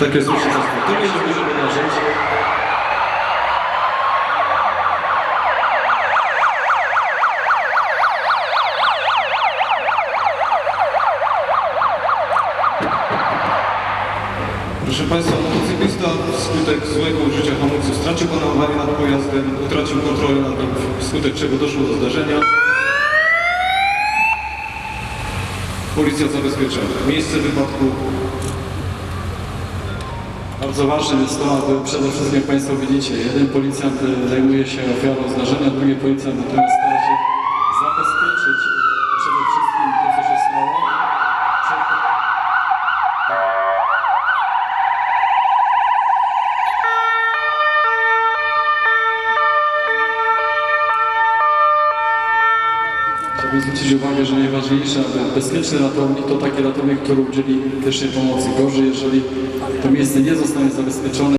Takie często. To nie żeby żeby narzeć. Proszę Państwa, motocyklista wskutek złego użycia hamulców stracił panowanie nad pojazdem, utracił kontrolę nad nim, wskutek czego doszło do zdarzenia. Policja zabezpiecza miejsce wypadku. Bardzo ważne jest to, aby przede wszystkim, Państwo widzicie, jeden policjant e, zajmuje się ofiarą zdarzenia, drugi policjant natomiast stara się zabezpieczyć przede wszystkim to, co się stało. Przed... Chciałbym zwrócić uwagę, że najważniejsze, aby bezpieczny ratownik to taki ratownik, który udzieli pierwszej pomocy. Gorzej, jeżeli to miejsce nie zostanie zabezpieczone.